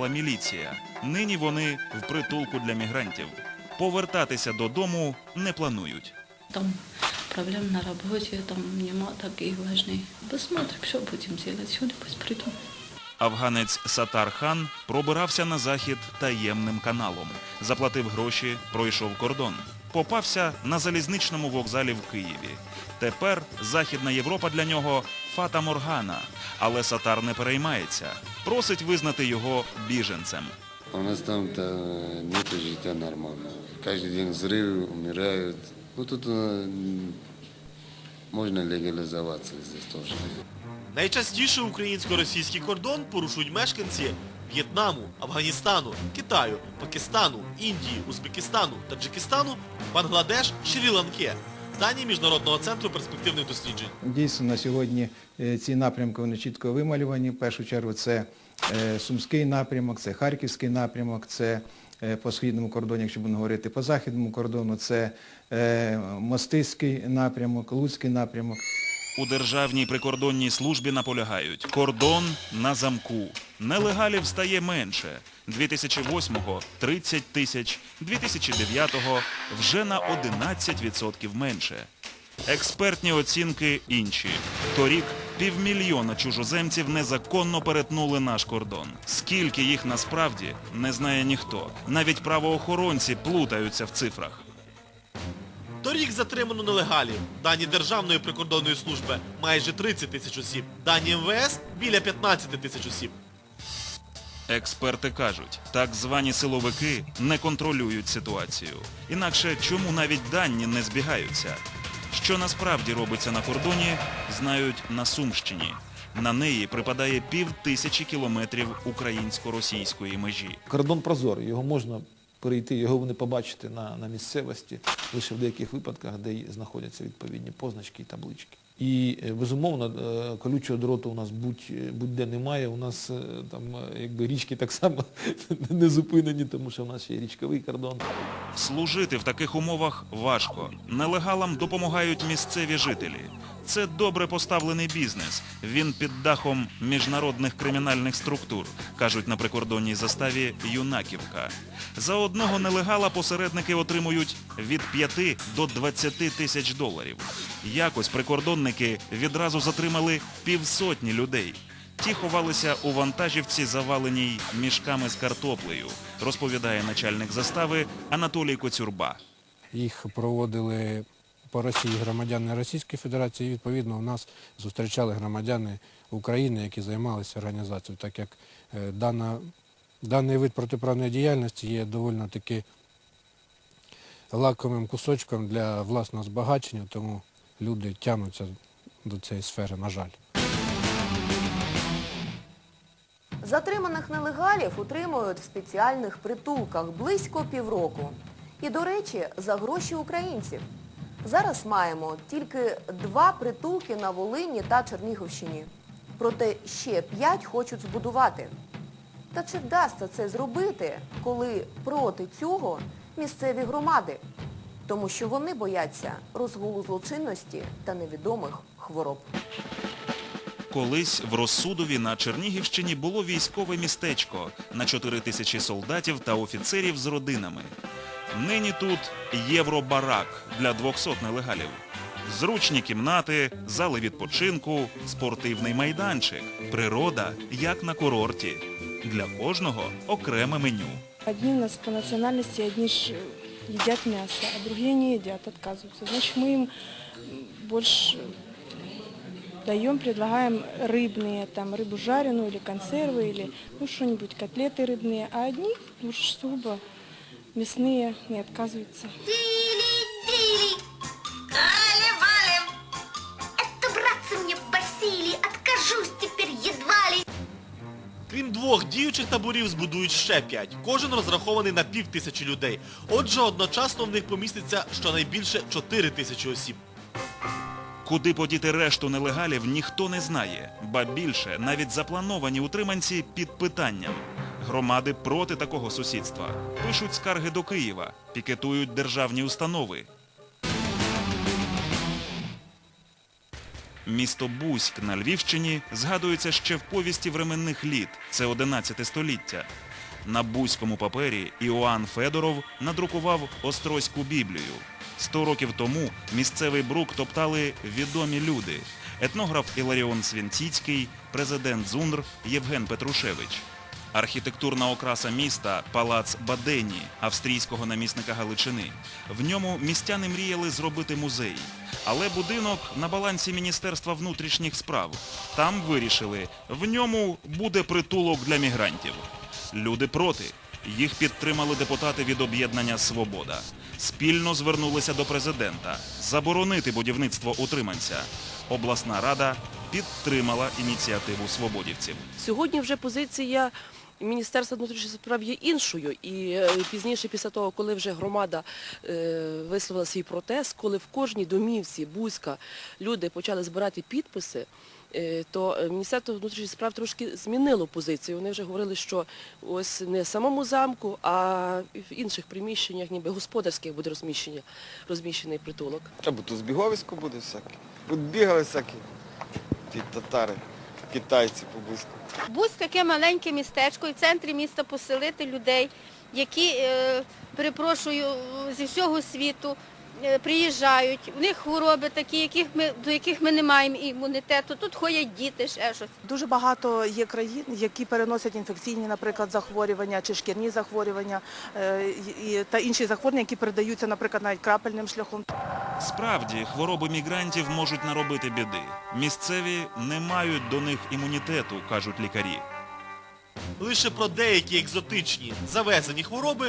міліція. Нині вони в притулку для мігрантів. Повертатися додому не планують. Там проблем на роботі, там нема такие важные. Посмотрим, що будем делать. сюди пусть придут. Афганець Сатар Хан пробирався на захід таємним каналом. Заплатив гроші, пройшов кордон Попався на залізничному вокзалі в Києві. Тепер Західна Європа для нього фата Моргана. Але Сатар не переймається. Просить визнати його біженцем. У нас там-то нет життя нормально. Каждый день взрывы, умирают. Ну тут э, можно легализоваться здесь тоже. Найчастіше українсько-російський кордон порушують мешканці В'єтнаму, Афганістану, Китаю, Пакистану, Індії, Узбекистану, Таджикистану, Бангладеш, Шрі-Ланки. Дані Міжнародного центру перспективних досліджень. Дійсно, на сьогодні е, ці напрямки вони чітко вималювані. В першу чергу це е, Сумський напрямок, це Харківський напрямок, це е, по східному кордоні, якщо будемо говорити, по західному кордону, це Мостиський напрямок, Луцький напрямок. У Державній прикордонній службі наполягають. Кордон на замку. Нелегалів стає менше. 2008-го – 30 тисяч, 2009-го – вже на 11% менше. Експертні оцінки інші. Торік півмільйона чужоземців незаконно перетнули наш кордон. Скільки їх насправді, не знає ніхто. Навіть правоохоронці плутаються в цифрах. Торік затримано нелегалів. Дані Державної прикордонної служби майже 30 тисяч осіб. Дані МВС біля 15 тисяч осіб. Експерти кажуть, так звані силовики не контролюють ситуацію. Інакше чому навіть дані не збігаються? Що насправді робиться на кордоні, знають на Сумщині. На неї припадає пів тисячі кілометрів українсько-російської межі. Кордон прозорий, його можна перейти, його ви не побачите на, на місцевості, лише в деяких випадках, де знаходяться відповідні позначки і таблички. І е, безумовно, е, колючого дроту у нас будь, будь-де немає. У нас е, там якби річки так само не зупинені, тому що в нас ще є річковий кордон. Служити в таких умовах важко. Нелегалам допомагають місцеві жителі. Це добре поставлений бізнес. Він під дахом міжнародних кримінальних структур, кажуть на прикордонній заставі Юнаківка. За одного нелегала посередники отримують від 5 до 20 тисяч доларів. Якось прикордонники відразу затримали півсотні людей. Ті ховалися у вантажівці, заваленій мішками з картоплею, розповідає начальник застави Анатолій Коцюрба. Їх проводили по Росії громадяни Російської Федерації. І, відповідно, у нас зустрічали громадяни України, які займалися організацією, так як е, дана, даний вид протиправної діяльності є доволі таки лакомим кусочком для власного збагачення, тому люди тягнуться до цієї сфери, на жаль. Затриманих нелегалів утримують в спеціальних притулках близько півроку. І, до речі, за гроші українців. Зараз маємо тільки два притулки на Волині та Чернігівщині. Проте ще п'ять хочуть збудувати. Та чи вдасться це зробити, коли проти цього місцеві громади? Тому що вони бояться розгулу злочинності та невідомих хвороб. Колись в Розсудові на Чернігівщині було військове містечко на 4 тисячі солдатів та офіцерів з родинами. Нині тут євробарак для 200 нелегалів. Зручні кімнати, зали відпочинку, спортивний майданчик, природа, як на курорті. Для кожного окреме меню. Одни у нас по национальности, одни ж едят мясо, а другие не едят, отказываются. Значит, мы им больше даем, предлагаем рыбные, там, рыбу жареную или консервы, или ну, что-нибудь, котлеты рыбные, а одни уж сугубо мясные не отказываются. Крім двох діючих таборів збудують ще п'ять. Кожен розрахований на пів тисячі людей. Отже, одночасно в них поміститься щонайбільше 4 тисячі осіб. Куди подіти решту нелегалів, ніхто не знає. Ба більше, навіть заплановані утриманці під питанням. Громади проти такого сусідства. Пишуть скарги до Києва, пікетують державні установи. Місто Бузьк на Львівщині згадується ще в повісті временних літ, це 11 століття. На бузькому папері Іоанн Федоров надрукував Острозьку Біблію. Сто років тому місцевий брук топтали відомі люди. Етнограф Іларіон Свінціцький, президент ЗУНР Євген Петрушевич. Архітектурна окраса міста – палац Бадені, австрійського намісника Галичини. В ньому містяни мріяли зробити музей. Але будинок на балансі Міністерства внутрішніх справ. Там вирішили, в ньому буде притулок для мігрантів. Люди проти. Їх підтримали депутати від об'єднання «Свобода». Спільно звернулися до президента заборонити будівництво утриманця. Обласна рада підтримала ініціативу свободівців. Сьогодні вже позиція Міністерства внутрішніх справ є іншою. І е, пізніше, після того, коли вже громада е, висловила свій протест, коли в кожній домівці Бузька люди почали збирати підписи, е, то Міністерство внутрішніх справ трошки змінило позицію. Вони вже говорили, що ось не в самому замку, а в інших приміщеннях, ніби господарських буде розміщення, розміщений притулок. Треба тут збіговисько буде всяке. Тут бігали всякі ті татари, китайці по. Бусть таке маленьке містечко і в центрі міста поселити людей, які, е, перепрошую, зі всього світу приїжджають. У них хвороби такі, яких ми, до яких ми не маємо імунітету. Тут ходять діти, ще щось. Дуже багато є країн, які переносять інфекційні, наприклад, захворювання чи шкірні захворювання е, та інші захворювання, які передаються, наприклад, навіть крапельним шляхом. Справді, хвороби мігрантів можуть наробити біди. Місцеві не мають до них імунітету, кажуть лікарі. Лише про деякі екзотичні завезені хвороби